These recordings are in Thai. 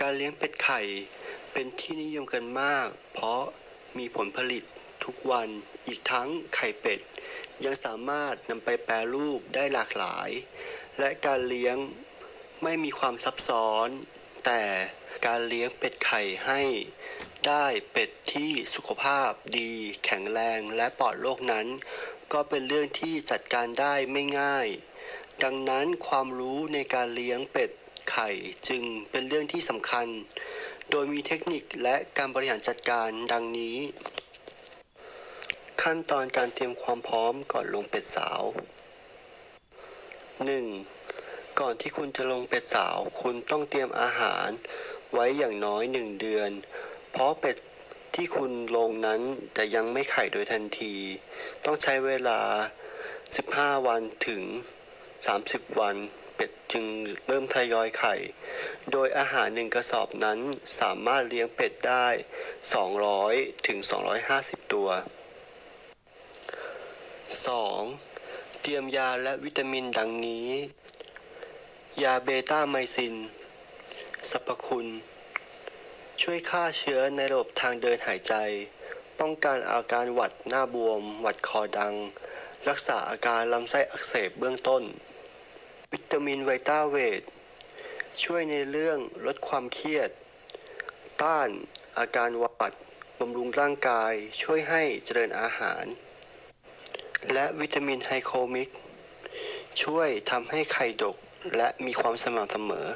การเลี้ยงเป็ดไข่เป็นที่นิยมกันมาก เพราะมีผลผลิตทุกวัน อีกทั้งไข่เป็ด ยังสามารถนำไปแปรรูปได้หลากหลาย และการเลี้ยงไม่มีความซับซ้อน แต่การเลี้ยงเป็ดไข่ให้ได้เป็ดที่สุขภาพดี แข็งแรงและปลอดโรคนั้น ก็เป็นเรื่องที่จัดการได้ไม่ง่าย ดังนั้นความรู้ในการเลี้ยงเป็ด ไข่จึงเป็นเรื่องที่สำคัญ โดยมีเทคนิคและการบริหารจัดการดังนี้ ขั้นตอนการเตรียมความพร้อมก่อนลงเป็ดสาว 1. ก่อนที่คุณจะลงเป็ดสาว คุณต้องเตรียมอาหาร ไว้อย่างน้อย 1 เดือน เพราะเป็ดที่คุณลงนั้นจะยังไม่ไข่โดยทันที ต้องใช้เวลา 15 วันถึง 30 วัน เป็ดจึงเริ่มทยอยไข่ โดยอาหารหนึ่งกระสอบนั้นสามารถเลี้ยงเป็ดได้ 200 ถึง 250 ตัว 2. เตรียมยาและวิตามินดังนี้ ยาเบต้าไมซินสรรพคุณ ช่วยฆ่าเชื้อในระบบทางเดินหายใจ ป้องกันอาการหวัดหน้าบวม หวัดคอดัง รักษาอาการลำไส้อักเสบเบื้องต้น วิตามินไวต้าเวท ช่วยในเรื่องลดความเครียด ต้านอาการหวัดบำรุงร่างกาย ช่วยให้เจริญอาหาร และวิตามินไฮโคมิก ช่วยทำให้ไข่ดกและมีความสม่ำเสมอ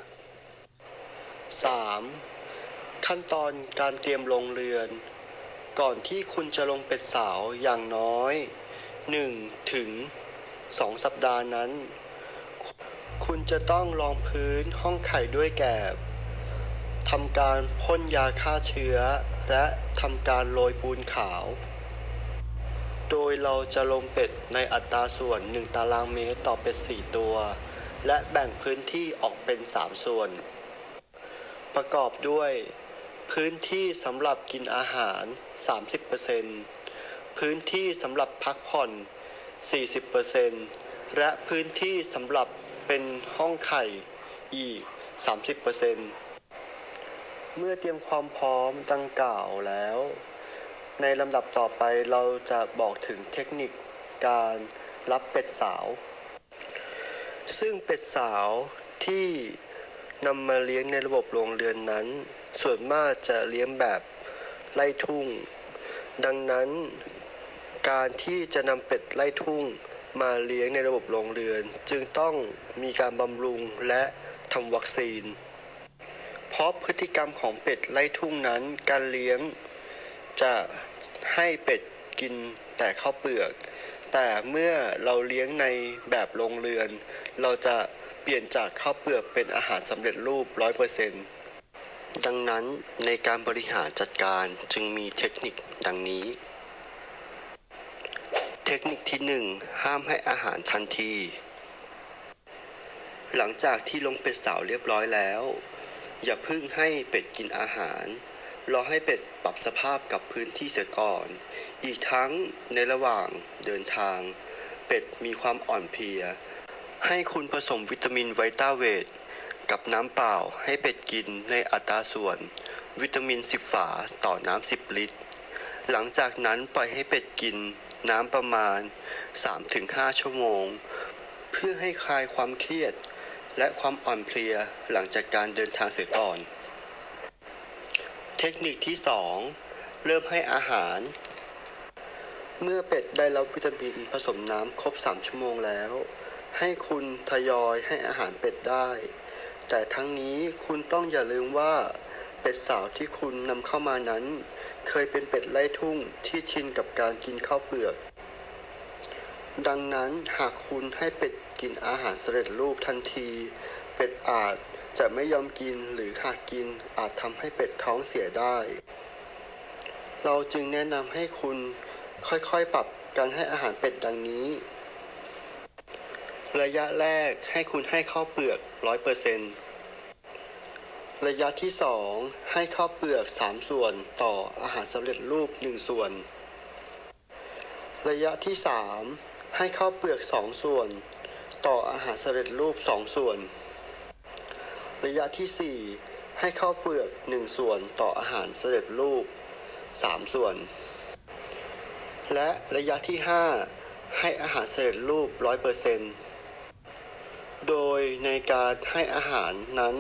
3. ขั้นตอนการเตรียมลงเรือน ก่อนที่คุณจะลงเป็ดสาวอย่างน้อย1ถึง2สัปดาห์นั้น คุณจะต้องรองพื้นห้องไข่ด้วยแกบทำการพ่นยาฆ่าเชื้อ และทำการโรยปูนขาว โดยเราจะลงเป็ดในอัตราส่วน 1 ตารางเมตรต่อเป็ด 4 ตัว และแบ่งพื้นที่ออกเป็น 3 ส่วน ประกอบด้วย พื้นที่สำหรับกินอาหาร 30%พื้นที่สำหรับพักผ่อน 40% และพื้นที่สำหรับเป็นห้องไข่อีก 30%เมื่อเตรียมความพร้อมดังกล่าวแล้ว ในลำดับต่อไปเราจะบอกถึงเทคนิคการรับเป็ดสาว ซึ่งเป็ดสาวที่นำมาเลี้ยงในระบบโรงเรือนนั้น ส่วนมากจะเลี้ยงแบบไล่ทุ่ง ดังนั้น การที่จะนำเป็ดไล่ทุ่ง มาเลี้ยงในระบบโรงเรือน จึงต้องมีการบำรุงและทำวัคซีน เพราะพฤติกรรมของเป็ดไล่ทุ่งนั้นการเลี้ยง จะให้เป็ดกินแต่ข้าวเปลือก แต่เมื่อเราเลี้ยงในแบบโรงเรือน เราจะเปลี่ยนจากข้าวเปลือกเป็นอาหารสำเร็จรูป 100%ดังนั้นในการบริหารจัดการจึงมีเทคนิคดังนี้ เทคนิคที่ 1 ห้ามให้อาหารทันที หลังจากที่ลงเป็ดสาวเรียบร้อยแล้ว อย่าเพึ่งให้เป็ดกินอาหาร รอให้เป็ดปรับสภาพกับพื้นที่เสียก่อน อีกทั้งในระหว่างเดินทาง เป็ดมีความอ่อนเพลีย ให้คุณผสมวิตามินไวต้าเวทกับน้ำเปล่าให้เป็ดกินในอัตราส่วน วิตามิน 10 ฝาต่อน้ำ 10 ลิตร หลังจากนั้นปล่อยให้เป็ดกิน น้ำประมาณ 3-5 ชั่วโมง เพื่อให้คลายความเครียด และความอ่อนเพลียหลังจากการเดินทางเสียก่อน เทคนิคที่ 2 เริ่มให้อาหาร เมื่อเป็ดได้รับวิตามินผสมน้ำครบ 3 ชั่วโมงแล้ว ให้คุณทยอยให้อาหารเป็ดได้ แต่ทั้งนี้คุณต้องอย่าลืมว่าเป็ดสาวที่คุณนำเข้ามานั้น เคยเป็นเป็ดไล่ทุ่งที่ชินกับการกินข้าวเปลือก ดังนั้นหากคุณให้เป็ดกินอาหารสำเร็จรูปทันที เป็ดอาจจะไม่ยอมกินหรือหากกินอาจทำให้เป็ดท้องเสียได้ เราจึงแนะนำให้คุณค่อยๆปรับการให้อาหารเป็ดดังนี้ ระยะแรกให้คุณให้ข้าวเปลือก 100% ระยะที่ 2 ให้ข้าวเปลือก 3 ส่วนต่ออาหารสำเร็จรูป 1 ส่วน ระยะที่ 3 ให้ข้าวเปลือก 2 ส่วน ต่ออาหารสำเร็จรูป 2 ส่วน ระยะที่ 4 ให้ข้าวเปลือก 1 ส่วนต่ออาหารสำเร็จรูป 3 ส่วน และระยะที่ 5 ให้อาหารสำเร็จรูป 100%โดยในการให้อาหารนั้น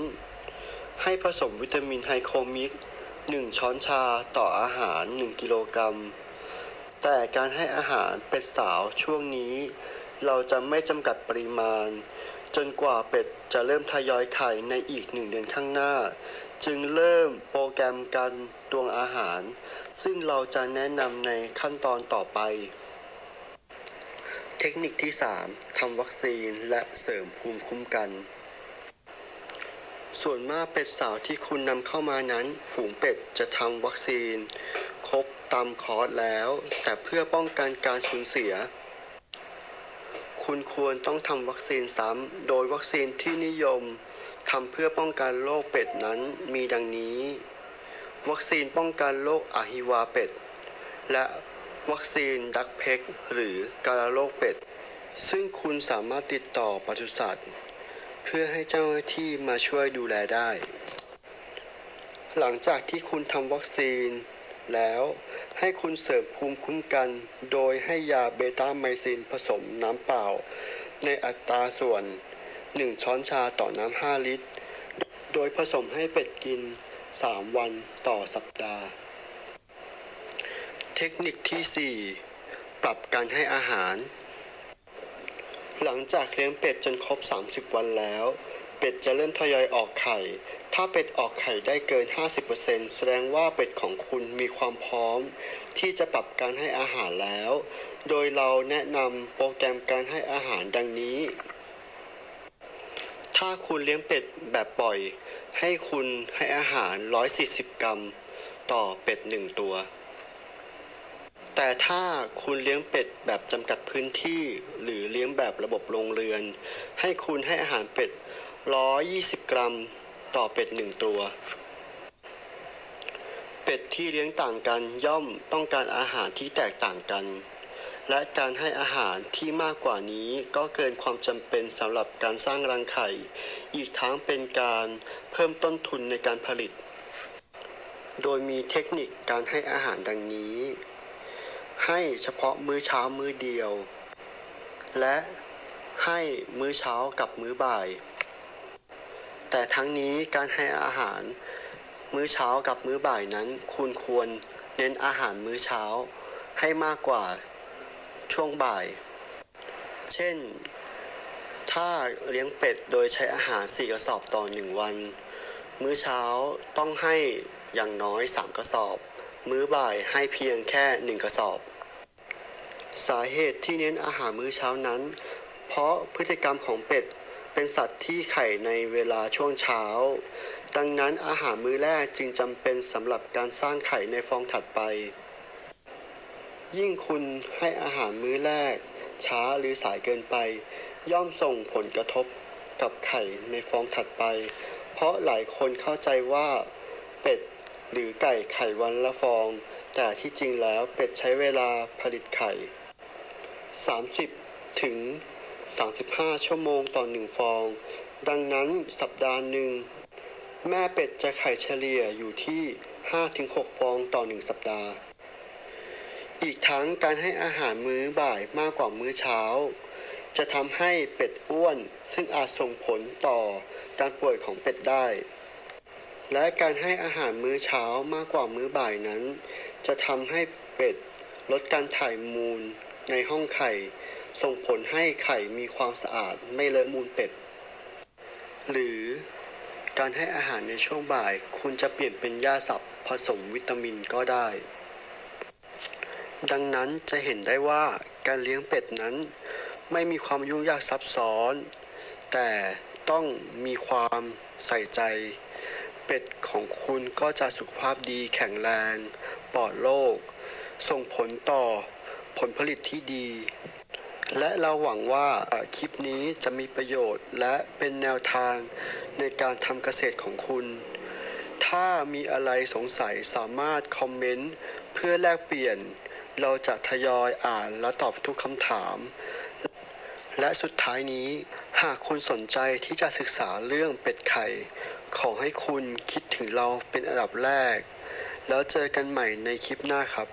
ให้ผสมวิตามินไฮโคมิก 1 ช้อนชาต่ออาหาร 1 กิโลกรัม แต่การให้อาหารเป็ดสาวช่วงนี้ เราจะไม่จำกัดปริมาณ จนกว่าเป็ดจะเริ่มทยอยไข่ในอีกหนึ่งเดือนข้างหน้า จึงเริ่มโปรแกรมการตวงอาหาร ซึ่งเราจะแนะนำในขั้นตอนต่อไปเทคนิคที่ 3 ทำวัคซีนและเสริมภูมิคุ้มกัน ส่วนมากเป็ดสาวที่คุณนำเข้ามานั้น ฝูงเป็ดจะทำวัคซีน ครบตามคอร์สแล้ว แต่เพื่อป้องกันการสูญเสีย คุณควรต้องทำวัคซีนซ้ำโดยวัคซีนที่นิยมทำเพื่อป้องกันโรคเป็ดนั้นมีดังนี้ วัคซีนป้องกันโรคอะฮิวาเป็ด และวัคซีนดักเพกหรือการะโรคเป็ด ซึ่งคุณสามารถติดต่อปศุสัตว์ พื่อให้เจ้าหน้าที่มาช่วยดูแลได้ หลังจากที่คุณทำวัคซีน แล้วให้คุณเสริมภูมิคุ้มกัน โดยให้ยาเบต้าไมซินผสมน้ำเปล่า ในอัตราส่วน 1 ช้อนชาต่อน้ำ 5 ลิตร โดยผสมให้เป็ดกิน 3 วันต่อสัปดาห์ เทคนิคที่ 4 ปรับการให้อาหาร หลังจากเลี้ยงเป็ดจนครบ 30 วันแล้ว เป็ดจะเริ่มทยอยออกไข่ ถ้าเป็ดออกไข่ได้เกิน 50%แสดงว่าเป็ดของคุณมีความพร้อม ที่จะปรับการให้อาหารแล้ว โดยเราแนะนำโปรแกรมการให้อาหารดังนี้ ถ้าคุณเลี้ยงเป็ดแบบปล่อย ให้คุณให้อาหาร 140 กรัม ต่อเป็ด 1 ตัว แต่ถ้าคุณเลี้ยงเป็ดแบบจำกัดพื้นที่ หรือเลี้ยงแบบระบบโรงเรือน ให้คุณให้อาหารเป็ด 120 กรัม ต่อเป็ด 1 ตัว เป็ดที่เลี้ยงต่างกันย่อมต้องการอาหารที่แตกต่างกัน และการให้อาหารที่มากกว่านี้ก็เกินความจำเป็นสำหรับการสร้างรังไข่ อีกทั้งเป็นการเพิ่มต้นทุนในการผลิต โดยมีเทคนิคการให้อาหารดังนี้ ให้เฉพาะมื้อเช้ามื้อเดียว และให้มื้อเช้ากับมื้อบ่าย แต่ทั้งนี้การให้อาหาร มื้อเช้ากับมื้อบ่ายนั้นคุณควรเน้นอาหารมื้อเช้าให้มากกว่าช่วงบ่าย เช่น ถ้าเลี้ยงเป็ดโดยใช้อาหาร4กระสอบต่อ1วัน มื้อเช้าต้องให้อย่างน้อย 3 กระสอบ มื้อบ่ายให้เพียงแค่1กระสอบ สาเหตุที่เน้นอาหารมื้อเช้านั้น เพราะพฤติกรรมของเป็ดเป็นสัตว์ที่ไข่ในเวลาช่วงเช้า ดังนั้นอาหารมื้อแรกจึงจำเป็นสำหรับการสร้างไข่ในฟองถัดไป ยิ่งคุณให้อาหารมื้อแรก ช้าหรือสายเกินไป ย่อมส่งผลกระทบกับไข่ในฟองถัดไป เพราะหลายคนเข้าใจว่าเป็ด หรือไก่ไข่วันละฟอง แต่ที่จริงแล้วเป็ดใช้เวลาผลิตไข่ 30 ถึง 35 ชั่วโมงต่อหนึ่งฟอง ดังนั้นสัปดาห์หนึ่ง แม่เป็ดจะไข่เฉลี่ยอยู่ที่ 5-6 ฟองต่อหนึ่งสัปดาห์ อีกทั้งการให้อาหารมื้อบ่ายมากกว่ามื้อเช้า จะทำให้เป็ดอ้วนซึ่งอาจส่งผลต่อการป่วยของเป็ดได้ และการให้อาหารมื้อเช้ามากกว่ามื้อบ่ายนั้น จะทำให้เป็ดลดการถ่ายมูลในห้องไข่ ส่งผลให้ไข่มีความสะอาดไม่เลอะมูลเป็ด หรือการให้อาหารในช่วงบ่ายคุณจะเปลี่ยนเป็นหญ้าสับผสมวิตามินก็ได้ ดังนั้นจะเห็นได้ว่าการเลี้ยงเป็ดนั้น ไม่มีความยุ่งยากซับซ้อน แต่ต้องมีความใส่ใจ เป็ดของคุณก็จะสุขภาพดีแข็งแรงปลอดโรคส่งผลต่อผลผลิตที่ดี และเราหวังว่าคลิปนี้จะมีประโยชน์และเป็นแนวทางในการทำเกษตรของคุณ ถ้ามีอะไรสงสัยสามารถคอมเมนต์เพื่อแลกเปลี่ยน เราจะทยอยอ่านและตอบทุกคำถาม และสุดท้ายนี้หากคุณสนใจที่จะศึกษาเรื่องเป็ดไข่ ขอให้คุณคิดถึงเราเป็นอันดับแรก แล้วเจอกันใหม่ในคลิปหน้าครับ